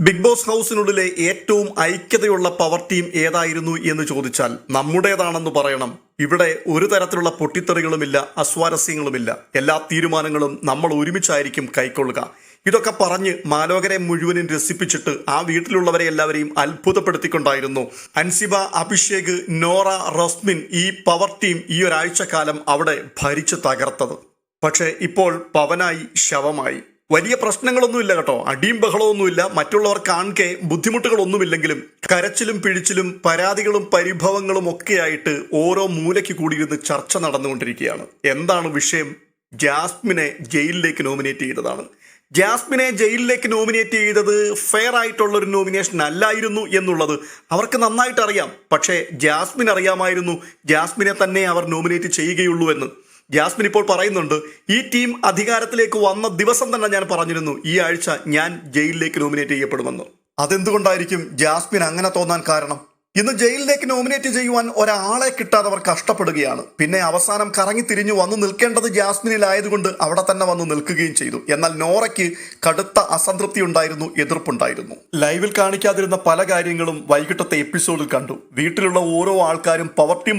Big boss ഹൗസിനുള്ളിലെ ഏറ്റവും ഐക്യതയുള്ള power team ഏതായിരുന്നു എന്ന് ചോദിച്ചാൽ നമ്മുടേതാണെന്ന് പറയണം. ഇവിടെ ഒരു തരത്തിലുള്ള പൊട്ടിത്തെറികളുമില്ല അസ്വാരസ്യങ്ങളുമില്ല. എല്ലാ തീരുമാനങ്ങളും നമ്മൾ ഒരുമിച്ചായിരിക്കും കൈക്കൊള്ളുക. ഇതൊക്കെ പറഞ്ഞ് മാലോകരെ മുഴുവനും രസിപ്പിച്ചിട്ട് ആ വീട്ടിലുള്ളവരെ എല്ലാവരെയും അത്ഭുതപ്പെടുത്തിക്കൊണ്ടായിരുന്നു. അൻസിബ അഭിഷേക് നോറ റസ്മിൻ ഈ പവർ ടീം ഈ ഒരാഴ്ചക്കാലം അവിടെ ഭരിച്ചു തകർത്തത്. പക്ഷേ ഇപ്പോൾ പവനായി ശവമായി. വലിയ പ്രശ്നങ്ങളൊന്നുമില്ല കേട്ടോ. അടിയും ബഹളമൊന്നുമില്ല മറ്റുള്ളവർ കാണെ ബുദ്ധിമുട്ടുകളൊന്നുമില്ലെങ്കിലും കരച്ചിലും പിഴിച്ചിലും പരാതികളും പരിഭവങ്ങളും ഒക്കെയായിട്ട് ഓരോ മൂലയ്ക്ക് കൂടിയിരുന്ന് ചർച്ച നടന്നുകൊണ്ടിരിക്കുകയാണ്. എന്താണ് വിഷയം? ജാസ്മിനെ ജയിലിലേക്ക് നോമിനേറ്റ് ചെയ്തതാണ്. ജാസ്മിനെ ജയിലിലേക്ക് നോമിനേറ്റ് ചെയ്തത് ഫെയർ ആയിട്ടുള്ള ഒരു നോമിനേഷൻ അല്ലായിരുന്നു എന്നുള്ളത് അവർക്ക് നന്നായിട്ട് അറിയാം പക്ഷേ ജാസ്മിൻ അറിയാമായിരുന്നു ജാസ്മിനെ തന്നെ അവർ നോമിനേറ്റ് ചെയ്യുകയുള്ളൂ എന്ന്. ജാസ്മിൻ ഇപ്പോൾ പറയുന്നുണ്ട് ഈ ടീം അധികാരത്തിലേക്ക് വന്ന ദിവസം തന്നെ ഞാൻ പറഞ്ഞിരുന്നു ഈ ആഴ്ച ഞാൻ ജയിലിലേക്ക് നോമിനേറ്റ് ചെയ്യപ്പെടുമെന്ന്. അതെന്തുകൊണ്ടായിരിക്കും ജാസ്മിൻ അങ്ങനെ തോന്നാൻ കാരണം? ഇന്ന് ജയിലിലേക്ക് നോമിനേറ്റ് ചെയ്യുവാൻ ഒരാളെ കിട്ടാതെ അവർ കഷ്ടപ്പെടുകയാണ്. പിന്നെ അവസാനം കറങ്ങി തിരിഞ്ഞു വന്നു നിൽക്കേണ്ടത് ജാസ്മിനിലായതുകൊണ്ട് അവിടെ തന്നെ വന്ന് നിൽക്കുകയും ചെയ്തു. എന്നാൽ നോറയ്ക്ക് കടുത്ത അസംതൃപ്തി ഉണ്ടായിരുന്നു എതിർപ്പുണ്ടായിരുന്നു. ലൈവിൽ കാണിക്കാതിരുന്ന പല കാര്യങ്ങളും വൈകിട്ടത്തെ എപ്പിസോഡിൽ കണ്ടു. വീട്ടിലുള്ള ഓരോ ആൾക്കാരും പവർ ടീം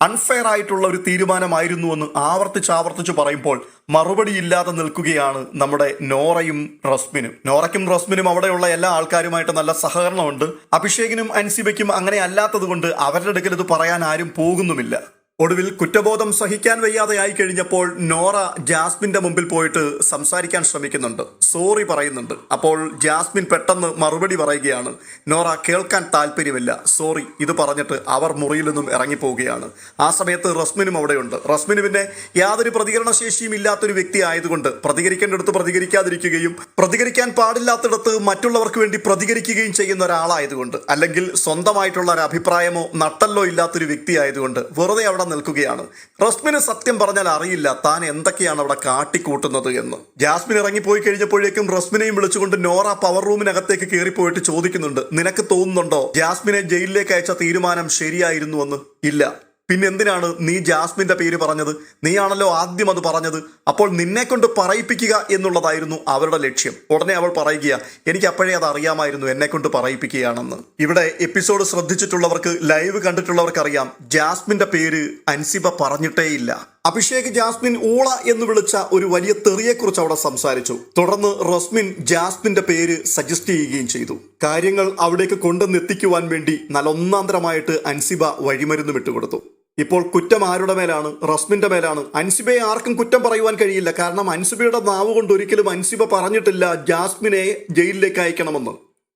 അൺഫെയർ ആയിട്ടുള്ള ഒരു തീരുമാനമായിരുന്നുവെന്ന് ആവർത്തിച്ച് ആവർത്തിച്ച് പറയുമ്പോൾ മറുപടി ഇല്ലാതെ നിൽക്കുകയാണ് നമ്മുടെ നോറയും റസ്മിനും. നോറയ്ക്കും റസ്മിനും അവിടെയുള്ള എല്ലാ ആൾക്കാരുമായിട്ട് നല്ല സഹകരണമുണ്ട്. അഭിഷേകിനും അൻസിബയ്ക്കും അങ്ങനെ അല്ലാത്തത് കൊണ്ട് അവരുടെ അടുക്കൽ ഇത് പറയാൻ ആരും പോകുന്നുമില്ല. ഒടുവിൽ കുറ്റബോധം സഹിക്കാൻ വയ്യാതെ ആയി കഴിഞ്ഞപ്പോൾ നോറ ജാസ്മിന്റെ മുമ്പിൽ പോയിട്ട് സംസാരിക്കാൻ ശ്രമിക്കുന്നുണ്ട്. സോറി പറയുന്നുണ്ട്. അപ്പോൾ ജാസ്മിൻ പെട്ടെന്ന് മറുപടി പറയുകയാണ്. നോറ കേൾക്കാൻ താല്പര്യമില്ല. സോറി ഇത് പറഞ്ഞിട്ട് അവർ മുറിയിൽ നിന്നും ഇറങ്ങിപ്പോവുകയാണ്. ആ സമയത്ത് റസ്മിനും അവിടെയുണ്ട്. റസ്മിന് പിന്നെ യാതൊരു പ്രതികരണ ശേഷിയും ഇല്ലാത്തൊരു വ്യക്തി ആയതുകൊണ്ട് പ്രതികരിക്കേണ്ടടുത്ത് പ്രതികരിക്കാതിരിക്കുകയും പ്രതികരിക്കാൻ പാടില്ലാത്തിടത്ത് മറ്റുള്ളവർക്ക് വേണ്ടി പ്രതികരിക്കുകയും ചെയ്യുന്ന ഒരാളായതുകൊണ്ട് അല്ലെങ്കിൽ സ്വന്തമായിട്ടുള്ള ഒരു അഭിപ്രായമോ നട്ടല്ലോ ഇല്ലാത്തൊരു വ്യക്തി ആയതുകൊണ്ട് വെറുതെ അവിടെ നിൽക്കുകയാണ്. റസ്മിന് സത്യം പറഞ്ഞാൽ അറിയില്ല താൻ എന്തൊക്കെയാണ് അവിടെ കാട്ടിക്കൂട്ടുന്നത് എന്ന്. ജാസ്മിൻ ഇറങ്ങിപ്പോയി കഴിഞ്ഞപ്പോഴേക്കും റസ്മിനെയും വിളിച്ചുകൊണ്ട് നോറ പവർ റൂമിനകത്തേക്ക് കയറിപ്പോയിട്ട് ചോദിക്കുന്നുണ്ട് നിനക്ക് തോന്നുന്നുണ്ടോ ജാസ്മിനെ ജയിലിലേക്ക് അയച്ച തീരുമാനം ശരിയായിരുന്നുവെന്ന് ഇല്ല. പിന്നെ എന്തിനാണ് നീ ജാസ്മിന്റെ പേര് പറഞ്ഞത്? നീയാണല്ലോ ആദ്യം അത് പറഞ്ഞത്. അപ്പോൾ നിന്നെ കൊണ്ട് പറയിപ്പിക്കുക എന്നുള്ളതായിരുന്നു അവരുടെ ലക്ഷ്യം. ഉടനെ അവൾ പറയുക എനിക്ക് അപ്പോഴേ അത് അറിയാമായിരുന്നു എന്നെ കൊണ്ട് പറയിപ്പിക്കുകയാണെന്ന്. ഇവിടെ എപ്പിസോഡ് ശ്രദ്ധിച്ചിട്ടുള്ളവർക്ക് ലൈവ് കണ്ടിട്ടുള്ളവർക്ക് അറിയാം ജാസ്മിന്റെ പേര് അൻസിബ പറഞ്ഞിട്ടേയില്ല. അഭിഷേക് ജാസ്മിൻ ഊള എന്ന് വിളിച്ച ഒരു വലിയ തെറിയെക്കുറിച്ച് അവിടെ സംസാരിച്ചു. തുടർന്ന് റസ്മിൻ ജാസ്മിന്റെ പേര് സജസ്റ്റ് ചെയ്യുകയും ചെയ്തു. കാര്യങ്ങൾ അവിടേക്ക് കൊണ്ടുവന്നെത്തിക്കുവാൻ വേണ്ടി നല്ല ഒന്നാന്തരമായിട്ട് അൻസിബ വഴിമരുന്ന് വിട്ടുകൊടുത്തു. ഇപ്പോൾ കുറ്റം ആരുടെ മേലാണ്? റസ്മിന്റെ മേലാണ്. അൻസിബയെ ആർക്കും കുറ്റം പറയുവാൻ കഴിയില്ല. കാരണം അൻസിബയുടെ നാവ് കൊണ്ട് ഒരിക്കലും അൻസിബ പറഞ്ഞിട്ടില്ല ജാസ്മിനെ ജയിലിലേക്ക് അയക്കണമെന്ന്.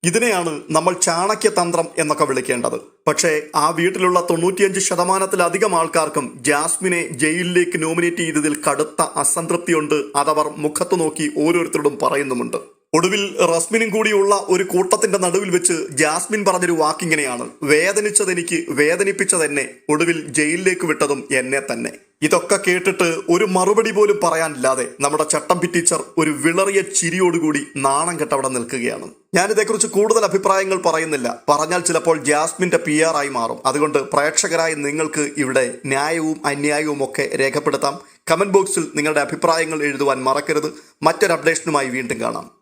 ഇതിനെയാണ് നമ്മൾ ചാണക്യ തന്ത്രം എന്നൊക്കെ വിളിക്കേണ്ടത്. പക്ഷേ ആ വീട്ടിലുള്ള തൊണ്ണൂറ്റിയഞ്ച് ശതമാനത്തിലധികം ആൾക്കാർക്കും ജാസ്മിനെ ജയിലിലേക്ക് നോമിനേറ്റ് ചെയ്തതിൽ കടുത്ത അസംതൃപ്തിയുണ്ട് അതവർ മുഖത്തു നോക്കി ഓരോരുത്തരോടും പറയുന്നുമുണ്ട്. ഒടുവിൽ റസ്മിനും കൂടിയുള്ള ഒരു കൂട്ടത്തിന്റെ നടുവിൽ വെച്ച് ജാസ്മിൻ പറഞ്ഞൊരു വാക്കിങ്ങനെയാണ്. വേദനിച്ചതെനിക്ക് വേദനിപ്പിച്ചതെന്നെ ഒടുവിൽ ജയിലിലേക്ക് വിട്ടതും എന്നെ തന്നെ. ഇതൊക്കെ കേട്ടിട്ട് ഒരു മറുപടി പോലും പറയാനില്ലാതെ നമ്മുടെ ചട്ടമ്പി ടീച്ചർ ഒരു വിളറിയ ചിരിയോടുകൂടി നാണം കെട്ടവിടെ നിൽക്കുകയാണ്. ഞാനിതേക്കുറിച്ച് കൂടുതൽ അഭിപ്രായങ്ങൾ പറയുന്നില്ല. പറഞ്ഞാൽ ചിലപ്പോൾ ജാസ്മിന്റെ പി ആയി മാറും. അതുകൊണ്ട് പ്രേക്ഷകരായ നിങ്ങൾക്ക് ഇവിടെ ന്യായവും അന്യായവും ഒക്കെ രേഖപ്പെടുത്താം. കമന്റ് ബോക്സിൽ നിങ്ങളുടെ അഭിപ്രായങ്ങൾ എഴുതുവാൻ മറക്കരുത്. മറ്റൊരു അപ്ഡേഷനുമായി വീണ്ടും കാണാം.